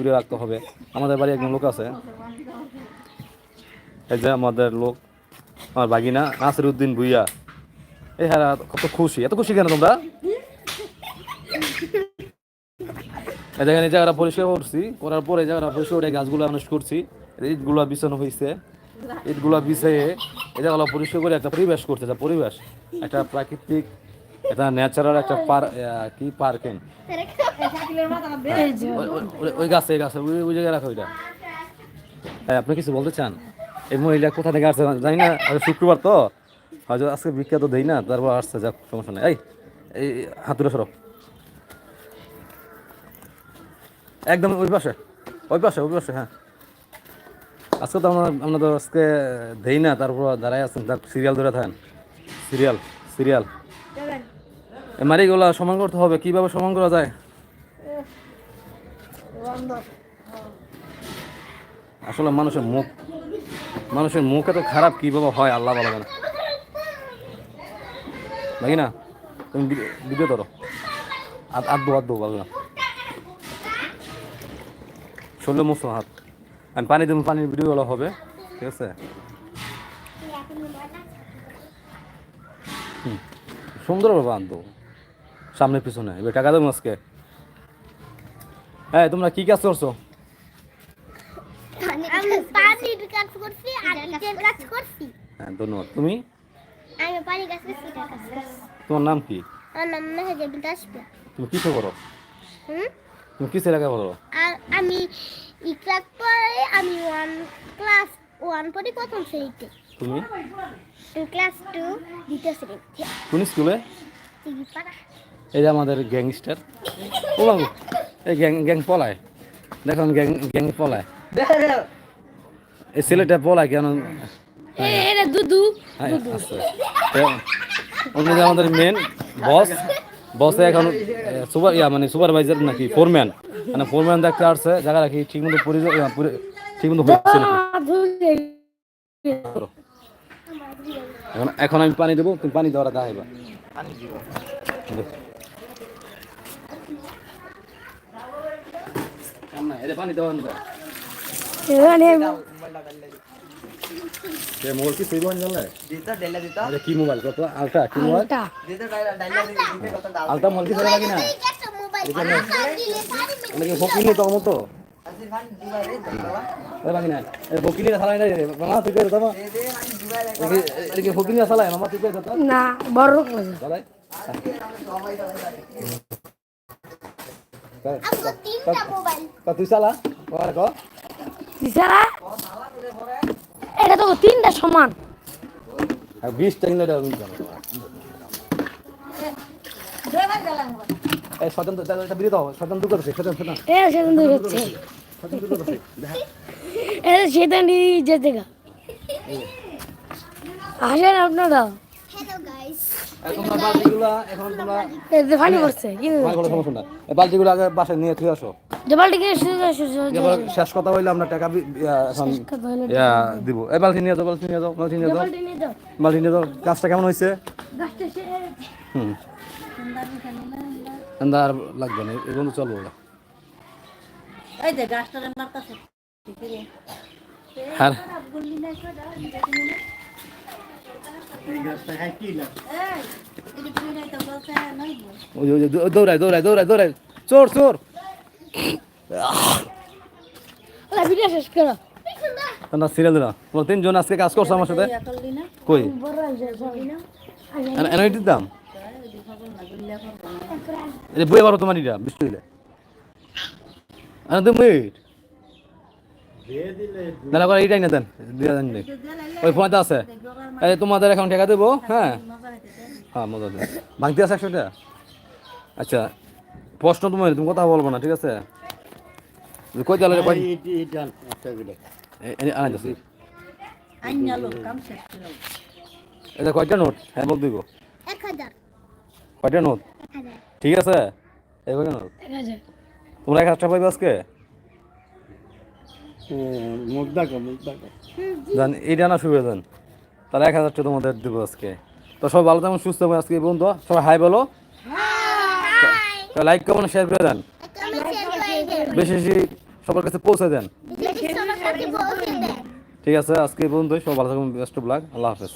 Video রাখতে হবে। আমাদের বাড়ি একজন লোক আছে। এই যে আমাদের লোক, আমার বাগিনা নাসির উদ্দিন ভুইয়া। এই হ্যাঁ কত খুশি। এত খুশি কেন তোমরা? এই দেখেন, এই জায়গাটা পরিষ্কার করছি। করার পরে এই জায়গাটা পরিষ্কার করে গাছগুলো মানুষ করছি। ইটগুলো বিছানো হয়েছে ইটগুলো বিছিয়ে এই জায়গাগুলো পরিষ্কার করে একটা পরিবেশ করতে যা পরিবেশ, একটা প্রাকৃতিক একটা ন্যাচারাল একটা পার কি পার্কিং ওই গাছে এই গাছে ওই জায়গায় রাখো ওইটা হ্যাঁ আপনি কিছু বলতে চান? এই মহিলা কোথা থেকে আসছে জানি না আজ শুক্রবার তো। হয়তো আজকে বিখ্যাত দেই না তারপর আসছে যাক সমস্যা নেই। এই এই হাতুড়ে সরো। একদম ওই পাশে ওই পাশে ওই পাশে হ্যাঁ। আজকে তো আমরা আমরা তো আজকে দেই না তারপর দাঁড়াই আছেন। তার সিরিয়াল ধরে থাকেন। সিরিয়াল সিরিয়াল এই মারিগুলো সমান করতে হবে, কীভাবে সমান করা যায়? আসলে মানুষের মুখ মানুষের মুখ এত খারাপ, কীভাবে হয় আল্লাহ ভালো জানে। নাকি না তুমি ভিডিও- ধরো। আদ আদবো আদবো, ভালো না। মুছো হাত। আমি পানি দেবো, পানির ভিডিওগুলো হবে, ঠিক আছে? হুম। আনতো। সামনে পিছনে এবার টাকা দেবো আজকে। হ্যাঁ তোমরা কি কাজ করছ? হ্যাঁ ধন্যবাদ। তুমি? তোমার নাম কি? তুমি কিসে করো হুম? তুমি কিসে লেখা করো আর আমি ক্লাস পরে আমি ওয়ান ক্লাস ওয়ান পরে প্রথম শ্রেণীতে। তুমি? ক্লাস টু দ্বিতীয় শ্রেণীতে। কোন স্কুলে যে আমাদের গ্যাংস্টার। ও বাবু এই গ্যাং গ্যাং পলায়। দেখুন গ্যাং গ্যাং পলায়। এই ছেলেটা পলায় কেন? এটা দুদু। হ্যাঁ। উনি আমাদের মেন বস বসে এখন সুপার ইয়া মানে সুপারভাইজার নাকি ফোরম্যান মানে ফোরম্যান দেখতে আসছে জায়গা রাখি ঠিক মতো ঠিক মতো হচ্ছে নাকি এখন এখন আমি পানি দেবো তুমি পানি দেওয়ার দেখাইবা না এটা পানি দেওয়া না এ মোবাইল আরে কি মোবাইল কি মোবাইল কি লাগে মতো বকিনি চালাই মামা তুই কই দাও মামা তুই না, বড় চালাই তুই? চালা? এটা তো তিনটা সমান। আর 20 টাকা নিলে আমি জানো এই শতান তো এটা বিরে দাও শতান তো করছে শতান শতান এটা সেদিন দুই হচ্ছে। শতান তো করছে। এটা সেদিন যেতে গা। আসেন আপনারা। হ্যালো গাইস এখন তোমরা বালতিগুলো এখন তোমরা এই যে পানি পড়ছে কি আমার কোনো সমস্যা না বালতিগুলো আগে বাসায় নিয়ে তুই আসো। শেষ কথা হইলে আমরা টাকা এখন দিব। এই বালতি নিয়ে যাও বালতি নিয়ে যাও বালতি নিয়ে যাও। বালতি যাও। কেমন হয়েছে? হুম। আর লাগবে না বন্ধু চলবো আর দৌড়ায় দৌড়ায় দৌড়ায় দৌড়ায়। চোর চোর। না সিরিয়াল দিলাম। তোমরা তিনজন আজকে কাজ করছ আমার সাথে? কই? এনআইটির দাম? এই বই বারো তোমার এটা বৃষ্টি হইলে আরে তুমি। দাদা করে এইটাই না দেন দিয়ে দেন। ওই ফোনটা আছে। এই তোমাদের এখন টাকা দেবো হ্যাঁ? হ্যাঁ মজা দেন। ভাঙতে আছে একশো টাকা আচ্ছা প্রশ্ন তোমার তুমি কথা বলব না ঠিক আছে? কই তাহলে এটা কয়টা নোট? হ্যাঁ বল দিব। কয়টা নোট? ঠিক আছে? এই কয়টা নোট? তোমরা এক হাজার পাইবে আজকে? জান এটা না সুবিধা দেন তাহলে এক হাজার টাকা তোমাদের দেবো আজকে। তো সবাই ভালো থাকুন সুস্থ হবে আজকে বন্ধু সবাই হাই বলো। লাইক কমেন্ট শেয়ার করে দেন। বেশি বেশি সবার কাছে পৌঁছে দেন। ঠিক আছে আজকে বন্ধু সবাই সব ভালো থাকুন বেস্ট ব্লাগ আল্লাহ হাফেজ।